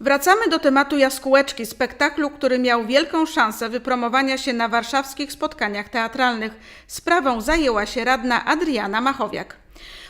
Wracamy do tematu Jaskółeczki, spektaklu, który miał wielką szansę wypromowania się na warszawskich spotkaniach teatralnych. Sprawą zajęła się radna Adriana Machowiak.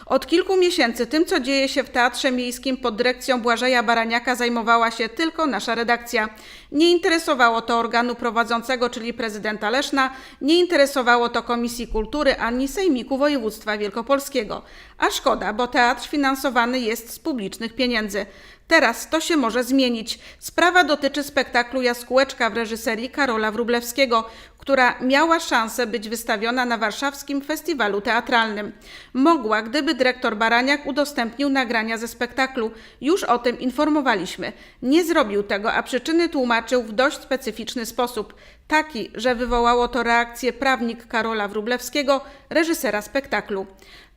Od kilku miesięcy tym, co dzieje się w Teatrze Miejskim pod dyrekcją Błażeja Baraniaka zajmowała się tylko nasza redakcja. Nie interesowało to organu prowadzącego, czyli prezydenta Leszna, nie interesowało to Komisji Kultury ani Sejmiku Województwa Wielkopolskiego. A szkoda, bo teatr finansowany jest z publicznych pieniędzy. Teraz to się może zmienić. Sprawa dotyczy spektaklu Jaskółeczka w reżyserii Karola Wróblewskiego, która miała szansę być wystawiona na warszawskim festiwalu teatralnym. Mogła, gdyby dyrektor Baraniak udostępnił nagrania ze spektaklu. Już o tym informowaliśmy. Nie zrobił tego, a przyczyny tłumaczył w dość specyficzny sposób. Taki, że wywołało to reakcję prawnik Karola Wróblewskiego, reżysera spektaklu.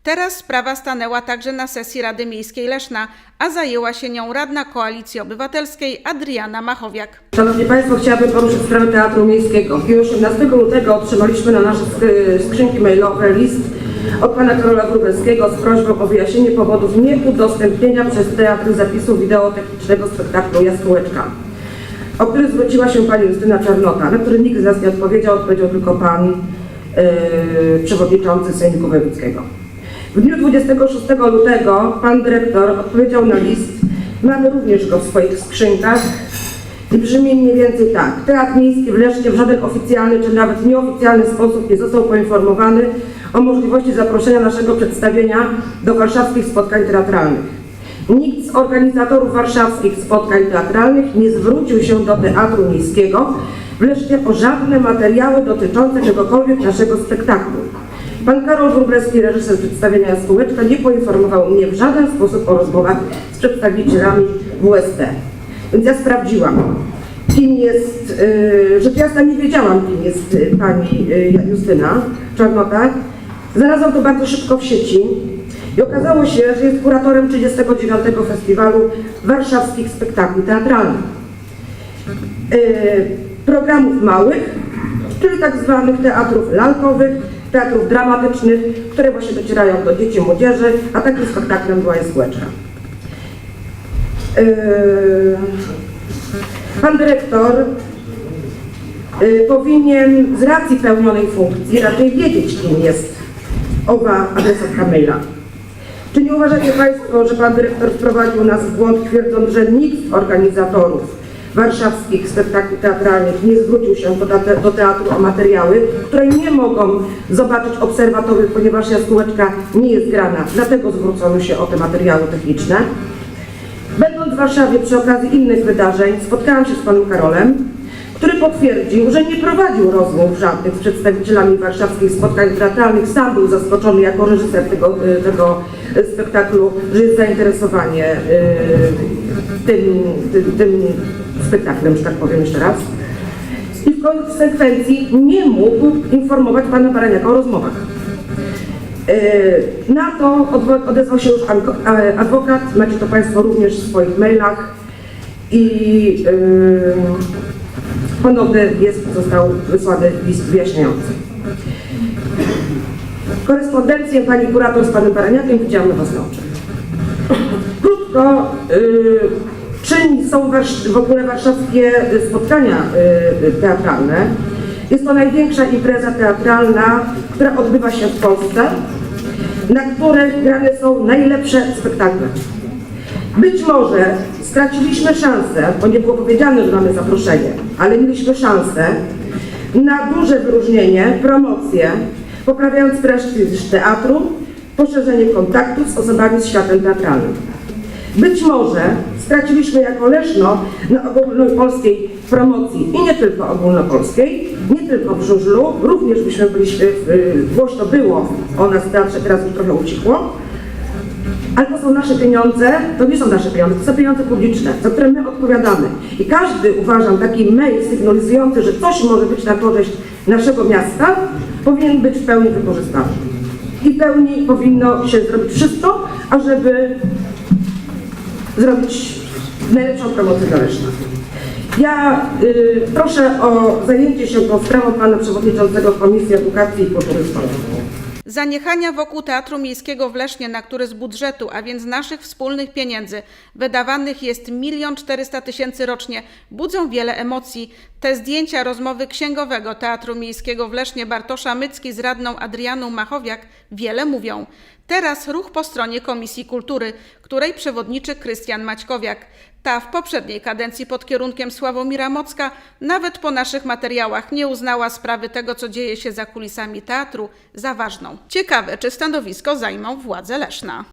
Teraz sprawa stanęła także na sesji Rady Miejskiej Leszna, a zajęła się nią radna Koalicji Obywatelskiej Adriana Machowiak. Szanowni Państwo, chciałabym poruszyć sprawę Teatru Miejskiego. I 18 lutego otrzymaliśmy na nasze sk- skrzynki mailowe list od pana Karola Wróblewskiego z prośbą o wyjaśnienie powodów nieudostępnienia przez teatr zapisu wideotechnicznego spektaklu Jaskółeczka, o który zwróciła się pani Justyna Czarnota, na który nikt z nas nie odpowiedział, odpowiedział tylko pan yy, przewodniczący Sejmiku Wojewódzkiego. W dniu 26 lutego pan dyrektor odpowiedział na list, mamy również go w swoich skrzynkach, i brzmi mniej więcej tak. Teatr Miejski w Lesznie w żaden oficjalny czy nawet nieoficjalny sposób nie został poinformowany o możliwości zaproszenia naszego przedstawienia do warszawskich spotkań teatralnych. Nikt z organizatorów warszawskich spotkań teatralnych nie zwrócił się do Teatru Miejskiego w o żadne materiały dotyczące czegokolwiek naszego spektaklu. Pan Karol Wróblewski, reżyser przedstawienia Jaskółeczka, nie poinformował mnie w żaden sposób o rozmowach z przedstawicielami WST. Więc ja sprawdziłam, kim jest, yy, rzecz jasna nie wiedziałam, kim jest y, pani y, Justyna Czarnota. Znalazłam to bardzo szybko w sieci i okazało się, że jest kuratorem 39. Festiwalu Warszawskich Spektakli Teatralnych. Yy, programów małych, czyli tak zwanych teatrów lalkowych, teatrów dramatycznych, które właśnie docierają do dzieci, młodzieży, a takim spektaklem była Jaskółeczka. Yy, Pan dyrektor yy, powinien z racji pełnionej funkcji raczej wiedzieć, kim jest owa adresatka maila. Czy nie uważacie Państwo, że Pan dyrektor wprowadził nas w błąd, twierdząc, że nikt z organizatorów warszawskich spektakli teatralnych nie zwrócił się do, teatru- o materiały, które nie mogą zobaczyć obserwatorzy, ponieważ jaskółeczka nie jest grana, dlatego zwrócono się o te materiały techniczne. Będąc w Warszawie przy okazji innych wydarzeń, spotkałam się z panem Karolem, który potwierdził, że nie prowadził rozmów żadnych z przedstawicielami warszawskich spotkań teatralnych. Sam był zaskoczony jako reżyser tego, y, tego spektaklu, że jest zainteresowanie tym, tym, tym spektaklem, że tak powiem jeszcze raz. I w konsekwencji nie mógł informować pana Baraniaka o rozmowach. Yy, Na to odezwał się już adwokat, macie to Państwo również w swoich mailach i ponowny jest, został wysłany list wyjaśniający. Korespondencję pani kurator z panem Baraniakiem widziałam na własne oczy. Krótko, czym są w ogóle warszawskie spotkania yy, teatralne? Jest to największa impreza teatralna, która odbywa się w Polsce, na której grane są najlepsze spektakle. Być może straciliśmy szansę, bo nie było powiedziane, że mamy zaproszenie, ale mieliśmy szansę na duże wyróżnienie, promocję, poprawiając prestiż teatru, poszerzenie kontaktów z osobami z światem teatralnym. Być może straciliśmy jako Leszno na ogólnopolskiej promocji i nie tylko ogólnopolskiej, nie tylko w żużlu, również byśmy byliśmy, y, głośno było o nas w teatrze, teraz już trochę ucichło, ale to są nasze pieniądze, to nie są nasze pieniądze, to są pieniądze publiczne, za które my odpowiadamy. I każdy, uważam, taki mail sygnalizujący, że coś może być na korzyść naszego miasta, powinien być w pełni wykorzystany. I w pełni powinno się zrobić wszystko, ażeby zrobić najlepszą promocję dla Leszna. Ja y, proszę o zajęcie się tą sprawą pana przewodniczącego Komisji Edukacji i Kultury Sportu. Zaniechania wokół Teatru Miejskiego w Lesznie, na który z budżetu, a więc naszych wspólnych pieniędzy, wydawanych jest 1 400 tysięcy rocznie, budzą wiele emocji. Te zdjęcia rozmowy księgowego Teatru Miejskiego w Lesznie Bartosza Mycki z radną Adrianą Machowiak wiele mówią. Teraz ruch po stronie Komisji Kultury, której przewodniczy Krystian Maćkowiak. Ta w poprzedniej kadencji pod kierunkiem Sławomira Mocka nawet po naszych materiałach nie uznała sprawy tego, co dzieje się za kulisami teatru, za ważną. Ciekawe, czy stanowisko zajmą władze Leszna.